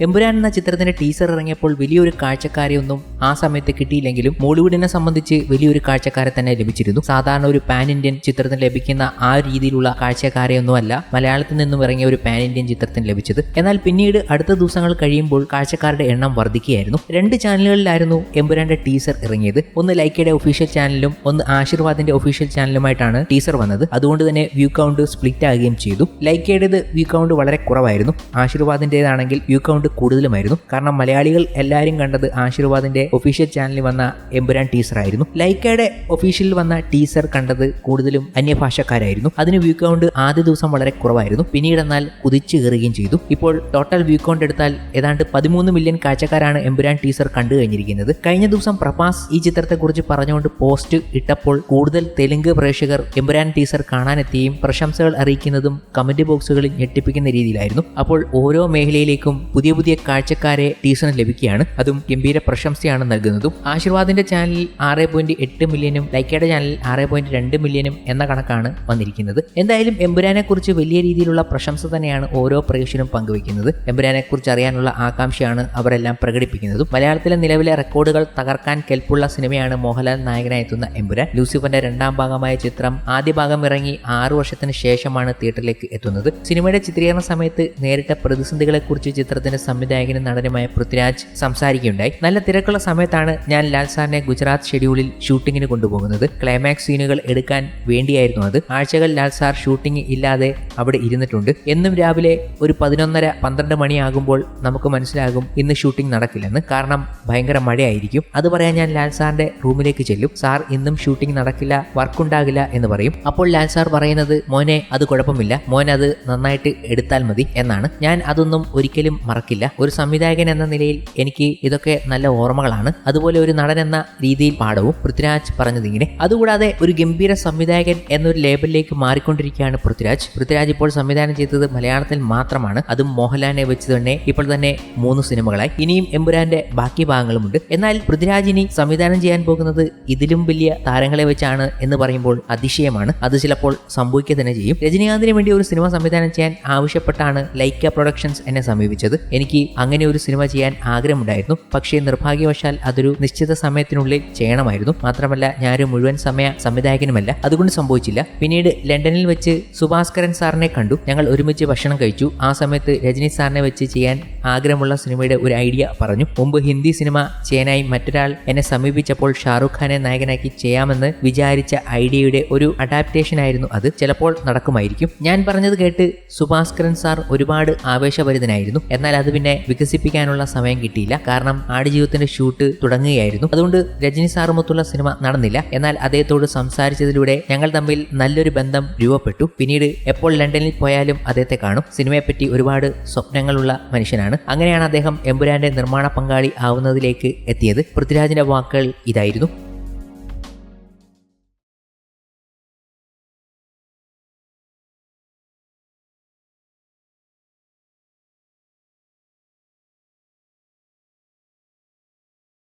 എമ്പുരാൻ എന്ന ചിത്രത്തിന്റെ ടീസർ ഇറങ്ങിയപ്പോൾ വലിയൊരു കാഴ്ചക്കാരെയൊന്നും ആ സമയത്ത് കിട്ടിയില്ലെങ്കിലും മോളിവുഡിനെ സംബന്ധിച്ച് വലിയൊരു കാഴ്ചക്കാരെ തന്നെ ലഭിച്ചിരുന്നു. സാധാരണ ഒരു പാൻ ഇന്ത്യൻ ചിത്രത്തിന് ലഭിക്കുന്ന ആ രീതിയിലുള്ള കാഴ്ചക്കാരെയൊന്നുമല്ല മലയാളത്തിൽ നിന്നും ഇറങ്ങിയ ഒരു പാൻ ഇന്ത്യൻ ചിത്രത്തിന് ലഭിച്ചത്. എന്നാൽ പിന്നീട് അടുത്ത ദിവസങ്ങൾ കഴിയുമ്പോൾ കാഴ്ചക്കാരുടെ എണ്ണം വർദ്ധിക്കുകയായിരുന്നു. രണ്ട് ചാനലുകളിലായിരുന്നു എമ്പുരാന്റെ ടീസർ ഇറങ്ങിയത്. ഒന്ന് ലൈക്കയുടെ ഒഫീഷ്യൽ ചാനലും ഒന്ന് ആശീർവാദിന്റെ ഒഫീഷ്യൽ ചാനലുമായിട്ടാണ് ടീസർ വന്നത്. അതുകൊണ്ട് തന്നെ വ്യൂ കൗണ്ട് സ്പ്ലിറ്റ് ആകുകയും ചെയ്തു. ലൈക്കയുടേത് വ്യൂ കൗണ്ട് വളരെ കുറവായിരുന്നു. ആശീർവാദിന്റേതാണെങ്കിൽ വ്യൂ കൗണ്ട് കൂടുതലുമായിരുന്നു. കാരണം മലയാളികൾ എല്ലാവരും കണ്ടത് ആശീർവാദിന്റെ ഒഫീഷ്യൽ ചാനലിൽ വന്ന എമ്പുരാൻ ടീസർ ആയിരുന്നു. ലൈക്കയുടെ ഒഫീഷ്യലിൽ വന്ന ടീസർ കണ്ടത് കൂടുതലും അന്യഭാഷക്കാരായിരുന്നു. അതിന് വ്യൂ കൗണ്ട് ആദ്യ ദിവസം വളരെ കുറവായിരുന്നു. പിന്നീട് എന്നാൽ കുതിച്ചു കയറുകയും ചെയ്തു. ഇപ്പോൾ ടോട്ടൽ വ്യൂ കൗണ്ട് എടുത്താൽ ഏതാണ്ട് പതിമൂന്ന് മില്യൺ കാഴ്ചക്കാരാണ് എമ്പുരാൻ ടീസർ കണ്ടു കഴിഞ്ഞിരിക്കുന്നത്. കഴിഞ്ഞ ദിവസം പ്രഭാസ് ഈ ചിത്രത്തെക്കുറിച്ച് പറഞ്ഞുകൊണ്ട് പോസ്റ്റ് ഇട്ടപ്പോൾ കൂടുതൽ തെലുങ്ക് പ്രേക്ഷകർ എമ്പുരാൻ ടീസർ കാണാനെത്തിയും പ്രശംസകൾ അറിയിക്കുന്നതും കമന്റ് ബോക്സുകളിൽ ഞെട്ടിപ്പിക്കുന്ന രീതിയിലായിരുന്നു. അപ്പോൾ ഓരോ മേഖലയിലേക്കും പുതിയ പുതിയ കാഴ്ചക്കാരെ ടീസറിന് ലഭിക്കുകയാണ്. അതും ഗംഭീര പ്രശംസയാണ് നൽകുന്നതും. ആശീർവാദിന്റെ ചാനലിൽ ആറ് പോയിന്റ് എട്ട് മില്യനും ലൈക്കയുടെ ചാനലിൽ ആറ് പോയിന്റ് രണ്ട് മില്യനും എന്ന കണക്കാണ് വന്നിരിക്കുന്നത്. എന്തായാലും എമ്പുരാനെ കുറിച്ച് വലിയ രീതിയിലുള്ള പ്രശംസ തന്നെയാണ് ഓരോ പ്രേക്ഷകരും പങ്കുവയ്ക്കുന്നത്. എമ്പുരാനെ കുറിച്ച് അറിയാനുള്ള ആകാംക്ഷയാണ് അവരെല്ലാം പ്രകടിപ്പിക്കുന്നതും. മലയാളത്തിലെ നിലവിലെ റെക്കോർഡുകൾ തകർക്കാൻ കെൽപ്പുള്ള സിനിമയാണ് മോഹൻലാൽ നായകനായി എത്തുന്ന എമ്പുരാൻ. ലൂസിഫറിന്റെ രണ്ടാം ഭാഗമായ ചിത്രം ആദ്യ ഭാഗം ഇറങ്ങി ആറു വർഷത്തിന് ശേഷമാണ് തിയേറ്ററിലേക്ക് എത്തുന്നത്. സിനിമയുടെ ചിത്രീകരണ സമയത്ത് നേരിട്ട പ്രതിസന്ധികളെക്കുറിച്ച് ചിത്രത്തിന്റെ സംവിധായകനും നടനുമായ പൃഥ്വിരാജ് സംസാരിക്കുകയുണ്ടായി. നല്ല തിരക്കുള്ള സമയത്താണ് ഞാൻ ലാൽ സാറിനെ ഗുജറാത്ത് ഷെഡ്യൂളിൽ ഷൂട്ടിങ്ങിന് കൊണ്ടുപോകുന്നത്. ക്ലൈമാക്സ് സീനുകൾ എടുക്കാൻ വേണ്ടിയായിരുന്നു അത്. ആഴ്ചകൾ ലാൽ സാർ ഷൂട്ടിംഗ് ഇല്ലാതെ അവിടെ ഇരുന്നിട്ടുണ്ട്. എന്നും രാവിലെ ഒരു പതിനൊന്നര പന്ത്രണ്ട് മണിയാകുമ്പോൾ നമുക്ക് മനസ്സിലാകും ഇന്ന് ഷൂട്ടിംഗ് നടക്കില്ലെന്ന്. കാരണം ഭയങ്കര മഴയായിരിക്കും. അത് പറയാൻ ഞാൻ ലാൽ സാറിന്റെ റൂമിലേക്ക് ചെല്ലും. സാർ ഇന്നും ഷൂട്ടിംഗ് നടക്കില്ല വർക്ക് ഉണ്ടാകില്ല എന്ന് പറയും. അപ്പോൾ ലാൽ സാർ പറയുന്നത് മോനെ അത് കുഴപ്പമില്ല. മോൻ അത് നന്നായിട്ട് എടുത്താൽ മതി എന്നാണ്. ഞാൻ അതൊന്നും ഒരിക്കലും മറക്കില്ല. ഒരു സംവിധായകൻ എന്ന നിലയിൽ എനിക്ക് ഇതൊക്കെ നല്ല ഓർമ്മകളാണ്. അതുപോലെ ഒരു നടൻ എന്ന രീതിയിൽ പാടവും പൃഥ്വിരാജ് പറഞ്ഞതിങ്ങനെ. അതുകൂടാതെ ഒരു ഗംഭീര സംവിധായകൻ എന്നൊരു ലേബലിലേക്ക് മാറിക്കൊണ്ടിരിക്കുകയാണ് പൃഥ്വിരാജ്. പൃഥ്വിരാജ് ഇപ്പോൾ സംവിധാനം ചെയ്തത് മലയാളത്തിൽ മാത്രമാണ്. അതും മോഹൻലാലിനെ വെച്ച് തന്നെ ഇപ്പോൾ തന്നെ മൂന്ന് സിനിമകളായി. ഇനിയും എമ്പുരാന്റെ ബാക്കി ഭാഗങ്ങളുമുണ്ട്. എന്നാൽ പൃഥ്വിരാജ് ഇനി സംവിധാനം ചെയ്യാൻ പോകുന്നത് ഇതിലും വലിയ താരങ്ങളെ വെച്ചാണ് എന്ന് പറയുമ്പോൾ അതിശയമാണ്. അത് ചിലപ്പോൾ സംഭവിക്കുക തന്നെ ചെയ്യും. രജനീകാന്തിന് വേണ്ടി ഒരു സിനിമ സംവിധാനം ചെയ്യാൻ ആവശ്യപ്പെട്ടാണ് ലൈക്ക പ്രൊഡക്ഷൻസ് എന്നെ സമീപിച്ചത്. എനിക്ക് അങ്ങനെ ഒരു സിനിമ ചെയ്യാൻ ആഗ്രഹമുണ്ടായിരുന്നു. പക്ഷേ നിർഭാഗ്യവശാൽ അതൊരു നിശ്ചിത സമയത്തിനുള്ളിൽ ചെയ്യണമായിരുന്നു. മാത്രമല്ല ഞാനൊരു മുഴുവൻ സമയ സംവിധായകനുമല്ല. അതുകൊണ്ട് സംഭവിച്ചില്ല. പിന്നീട് ലണ്ടനിൽ വെച്ച് സുഭാസ്കരൻ സാറിനെ കണ്ടു. ഞങ്ങൾ ഒരുമിച്ച് ഭക്ഷണം കഴിച്ചു. ആ സമയത്ത് രജനി സാറിനെ വെച്ച് ചെയ്യാൻ ആഗ്രഹമുള്ള സിനിമയുടെ ഒരു ഐഡിയ പറഞ്ഞു. മുമ്പ് ഹിന്ദി സിനിമ ചെയ്യാനായി മറ്റൊരാൾ എന്നെ സമീപിച്ചപ്പോൾ ഷാറുഖ് ഖാനെ നായകനാക്കി ചെയ്യാമെന്ന് വിചാരിച്ച ഐഡിയയുടെ ഒരു അഡാപ്റ്റേഷൻ ആയിരുന്നു അത്. ചിലപ്പോൾ നടക്കുമായിരിക്കും. ഞാൻ പറഞ്ഞത് കേട്ട് സുഭാസ്കരൻ സാർ ഒരുപാട് ആവേശഭരിതനായിരുന്നു. എന്നാൽ അത് പിന്നെ വികസിപ്പിക്കാനുള്ള സമയം കിട്ടിയില്ല. കാരണം ആടുജീവിതത്തിന്റെ ഷൂട്ട് തുടങ്ങുകയായിരുന്നു. അതുകൊണ്ട് രജനി സാറുമൊത്തുള്ള സിനിമ നടന്നില്ല. എന്നാൽ അദ്ദേഹത്തോട് സംസാരിച്ചതിലൂടെ ഞങ്ങൾ തമ്മിൽ നല്ലൊരു ബന്ധം രൂപപ്പെട്ടു. പിന്നീട് എപ്പോൾ ലണ്ടനിൽ പോയാലും അദ്ദേഹത്തെ കാണും. സിനിമയെപ്പറ്റി ഒരുപാട് സ്വപ്നങ്ങളുള്ള മനുഷ്യനാണ്. അങ്ങനെയാണ് അദ്ദേഹം എമ്പുരാന്റെ നിർമ്മാണ പങ്കാളി ആവുന്നതിലേക്ക് എത്തിയത്. പൃഥ്വിരാജിന്റെ വാക്കുകൾ ഇതായിരുന്നു.